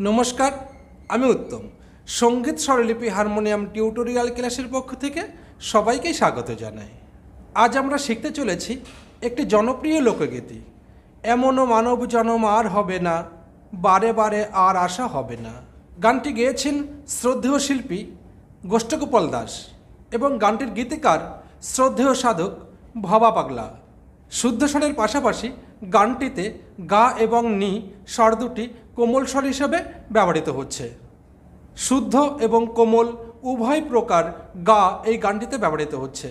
নমস্কার, আমি উত্তম। সংগীত স্বরলিপি হারমোনিয়াম টিউটোরিয়াল ক্লাসের পক্ষ থেকে সবাইকেই স্বাগত জানাই। আজ আমরা শিখতে চলেছি একটি জনপ্রিয় লোকগীতি। এমনও মানব জনম আর হবে না, বারে বারে আর আশা হবে না। গানটি গেয়েছেন শ্রদ্ধেয় শিল্পী গোষ্ঠগোপাল দাস এবং গানটির গীতিকার শ্রদ্ধেয় সাধক ভবা পাগলা। শুদ্ধ স্বরের পাশাপাশি গানটিতে গা এবং নি স্বর দুটি কোমল স্বর হিসেবে ব্যবহৃত হচ্ছে। শুদ্ধ এবং কোমল উভয় প্রকার গা এই গানটিতে ব্যবহৃত হচ্ছে।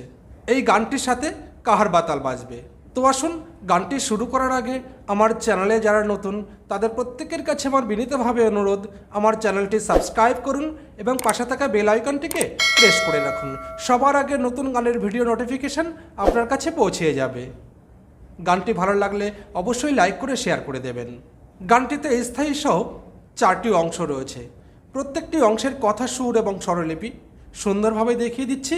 এই গানটির সাথে কাহার বাতাল বাজবে? তো আসুন গানটি শুরু করার আগে আমার চ্যানেলে যারা নতুন, তাদের প্রত্যেকের কাছে আমার বিনীতভাবে অনুরোধ, আমার চ্যানেলটি সাবস্ক্রাইব করুন এবং পাশে থাকা বেল আইকনটিকে প্রেস করে রাখুন। সবার আগে নতুন গানের ভিডিও নোটিফিকেশন আপনার কাছে পৌঁছে যাবে। গানটি ভালো লাগলে অবশ্যই লাইক করে শেয়ার করে দেবেন। গানটিতে স্থায়ী সহ চারটি অংশ রয়েছে। প্রত্যেকটি অংশের কথা সুর এবং স্বরলিপি সুন্দরভাবে দেখিয়ে দিচ্ছি।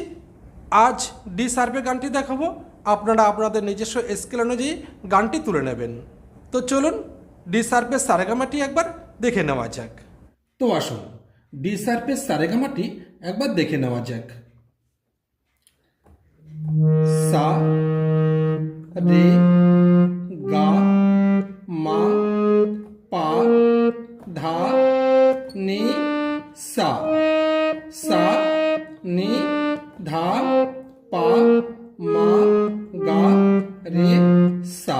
আজ ডি সার্ভে গানটি দেখাবো। আপনারা আপনাদের নিজস্ব স্কেল অনুযায়ী গানটি তুলে নেবেন। তো চলুন ডি সার্ভে সারেগামাটি একবার দেখে নেওয়া যাক। তো আসুন, ডি সার্ভে সারেগামাটি একবার দেখে নেওয়া যাক। সা, রে, গা, মা পা, ধা, নি, সা। সা, নি, ধা, পা, মা, গা, রে, সা।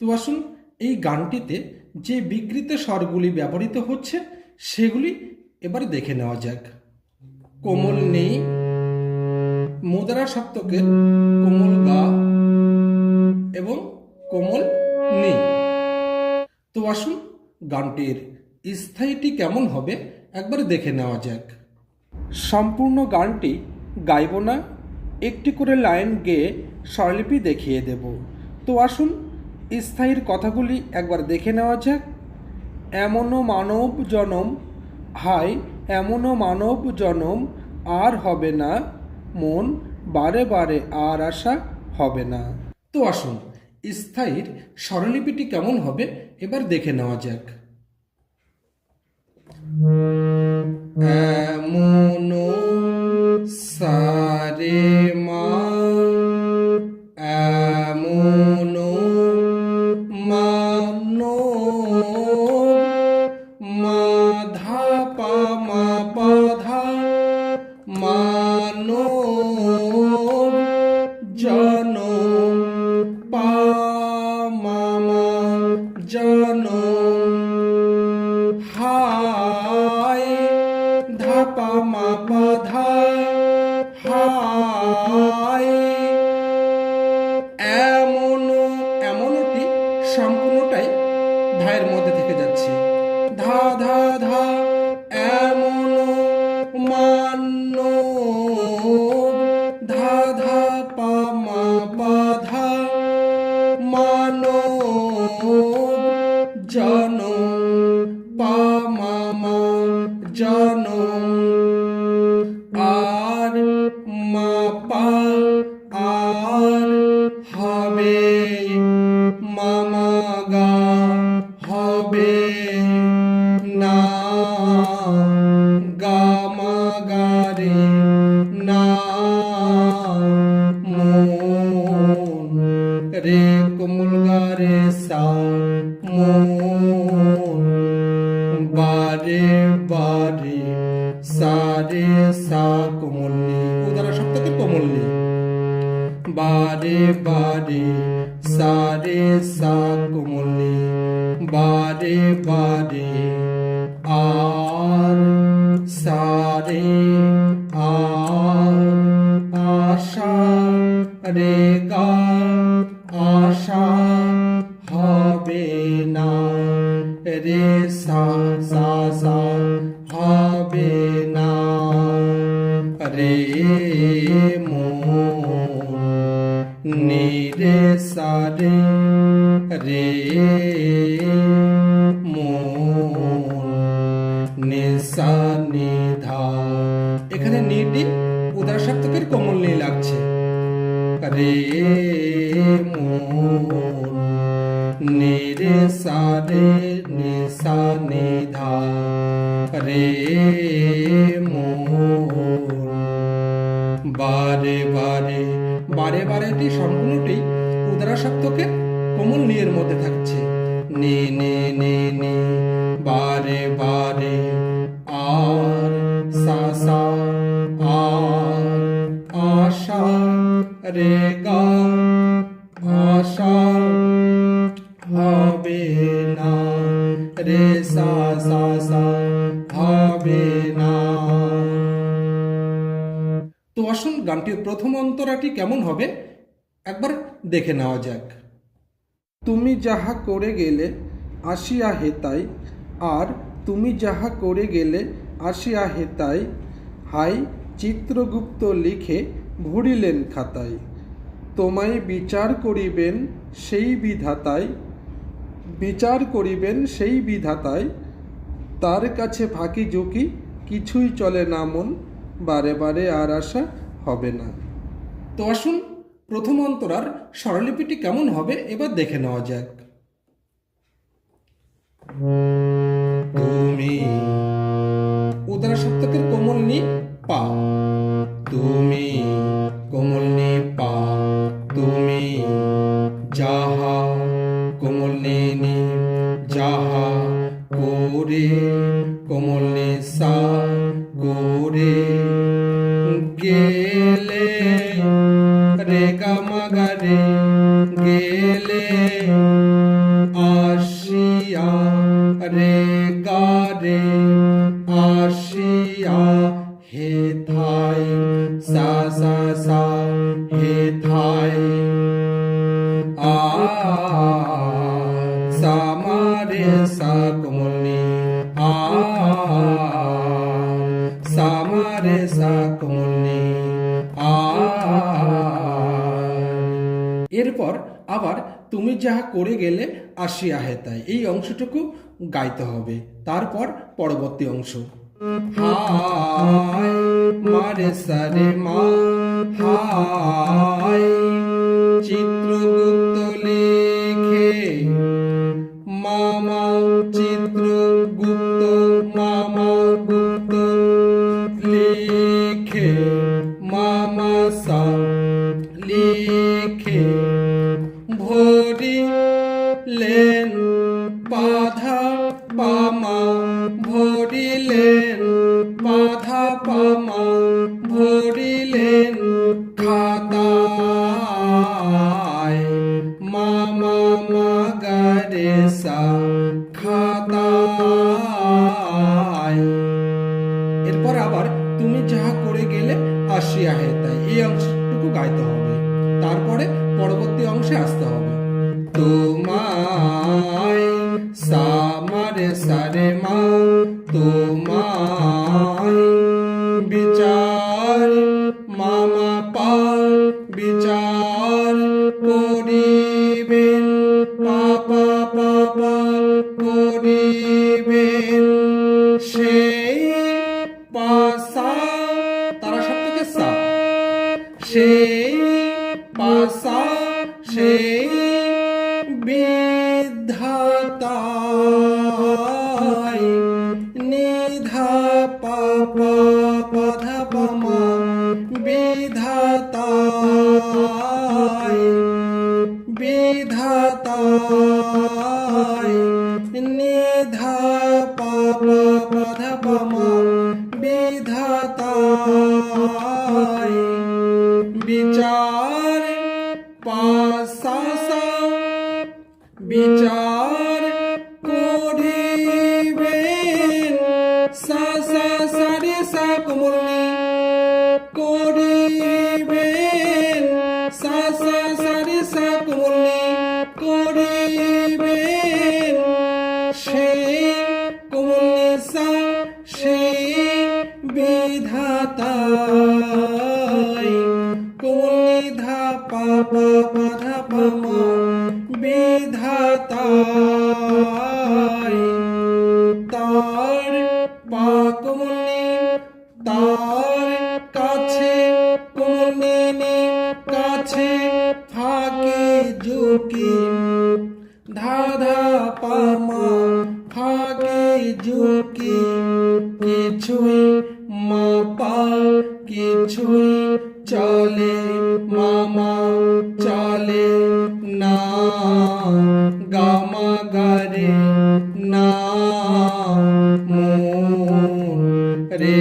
তো আসুন, এই গানটিতে যে বিকৃত স্বরগুলি ব্যবহৃত হচ্ছে, সেগুলি এবার দেখে নেওয়া যাক। কোমল নেই মুদ্রা সপ্তকের কোমল গা, এবং কোমল আসুন, গানটির স্থায়ীটি কেমন হবে একবার দেখে নেওয়া যাক। সম্পূর্ণ গানটি গাইব না, একটি করে লাইন গেয়ে স্বরলিপি দেখিয়ে দেব। তো আসুন, স্থায়ীর কথাগুলি একবার দেখে নেওয়া যাক। এমনও মানব জনম, হাই এমনও মানব জনম, আর হবে না, মন বারে বারে আর আশা হবে না। তো আসুন স্থায়ীর স্বরলিপিটি কেমন হবে এবার দেখে নেওয়া যাক। মনো সারে মা God. রে মন নি রে গানটির প্রথম অন্তরাটি কেমন হবে? একবার দেখে নেওয়া যাক। তুমি যাহা করে গেলে আসিয়া হেতাই, আর তুমি যাহা করে গেলে আসিয়া হেতাই, হাই চিত্রগুপ্ত লিখে ভরিলেন খাতায় তোমায় বিচার করিবেন সেই বিধাতায় বিচার করিবেন সেই বিধাতায় তার কাছে ফাঁকি ঝুঁকি কিছুই চলে না মন, বারে বারে আর আশা হবে না। তো আসুন, প্রথম অন্তরার স্বরলিপিটি কেমন হবে এবার দেখে নেওয়া যাক। তুমি উদারা সপ্তকের কোমল নি পা। তুমি কোমল নি পা। তুমি যাহা কোমল নি নি যাহা করে কোমল নি সা, করে গেলে সামারে সা এরপর আবার তুমি যাহা করে গেলে আসিয়া হেতায় এই অংশটুকু গাইতে হবে তারপর পরবর্তী অংশ হাই মারে সারে মা হাই চিত্রগুপ্ত লিখে মামা সা তারপরে পরবর্তী অংশে আসতে হবে। তোমায় বিধাতায় নিধা পাপা পাধা পামা বিধাতায় বিধাতায় নিধা পাপা পাধা পামা বিধাতায়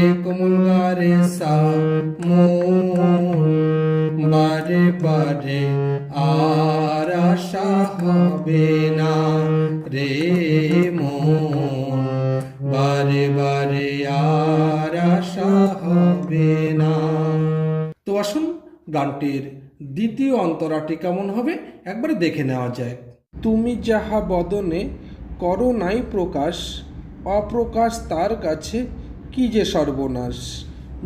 রে কোমল গারে সা বারে বারে আর আশা হবে না রে মন বারে বারে আর আশা হবে না। তো আসুন গানটির দ্বিতীয় অন্তরাটি কেমন হবে একবার দেখে নেওয়া যায় তুমি যাহা বদনে করো নাই প্রকাশ, অপ্রকাশ তার কাছে কি যে সর্বনাশ।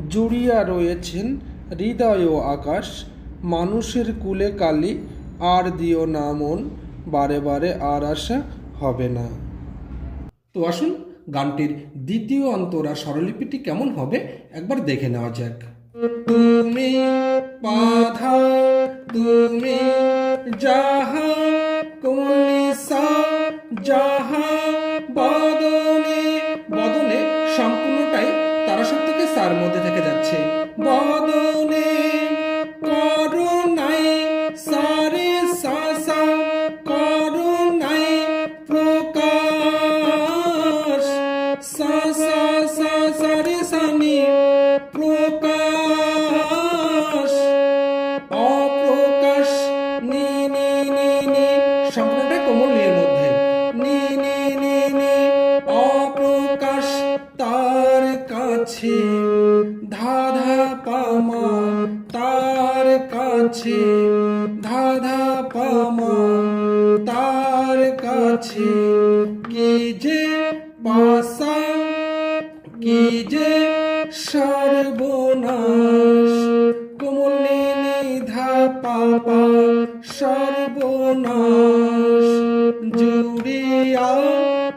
জুড়িয়া রয়েছেন হৃদয় ও আকাশ, মানুষের কুলে কালি, আর দিও না মন, বারে বারে আর আশা হবে না। তো আসুন, গানটির দ্বিতীয় অন্তরা স্বরলিপিটি কেমন হবে একবার দেখে নেওয়া যাক। তুমি বাধা, তুমি যাহা কোলিসা যাহা কাছে কি যে পাশা কি যে সর্বনাশ। কোমলে নিধা পাপা সর্বনাশ। জুড়িয়া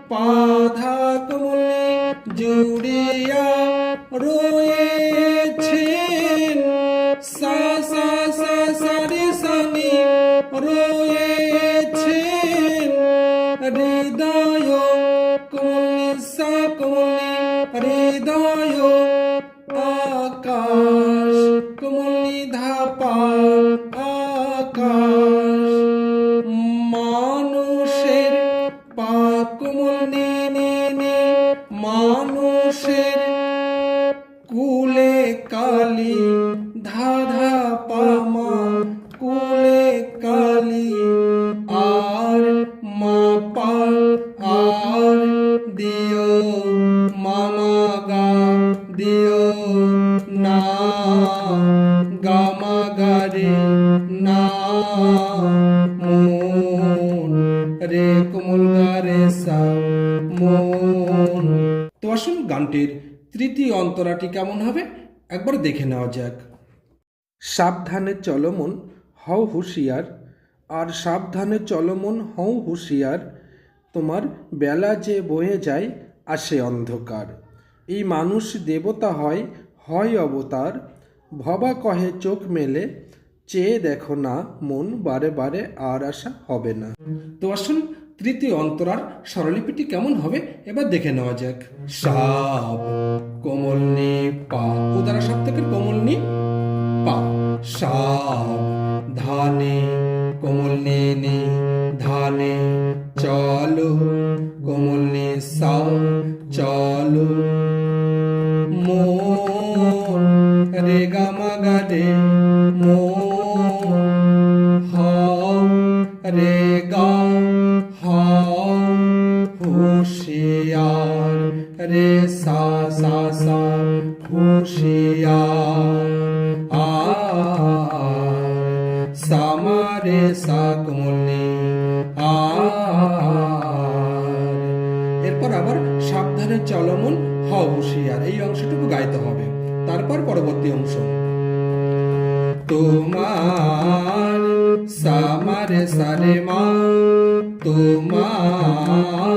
পাধা কোমলে, জুড়িয়া রয়েছেন হৃদয় কোমলি সা কোমলি হৃদয় আকাশ কোমলি ধাপা অন্তরাটি কেমন হবে? একবার দেখে নেওয়া যাক। সাবধানে চলমন হও হুঁশিয়ার। আর সাবধানে চলমন হও হুঁশিয়ার। তোমার বেলা যে বয়ে যায়, আসে অন্ধকার। এই মানুষ দেবতা হয় হয় অবতার। ভবা কহে চোখ মেলে, চেয়ে দেখো না মন, বারে বারে আর আশা হবে না। তো আসুন তৃতীয় অন্তরার স্বরলিপিটি কেমন হবে এবার দেখে নেওয়া যাক। সাপ কোমল নি পা। উদারা সাপ থেকে কোমল নি পা। সাপ ধানে কোমল নে। নে ধানে চলো কোমল নে সা চলো। মন রে গামা গাডে মন সামারে সারে মা তোমার সামারে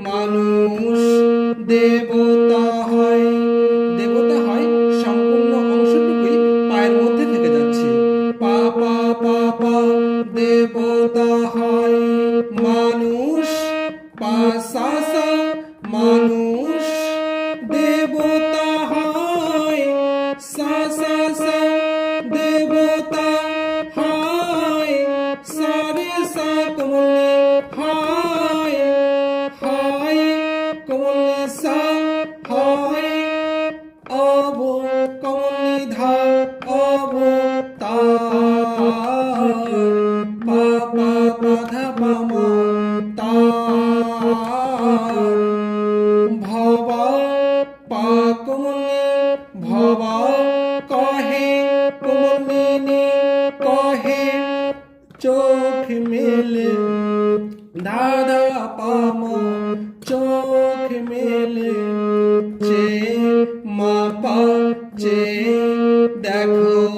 মানুষ দেবতা পা চে দেখো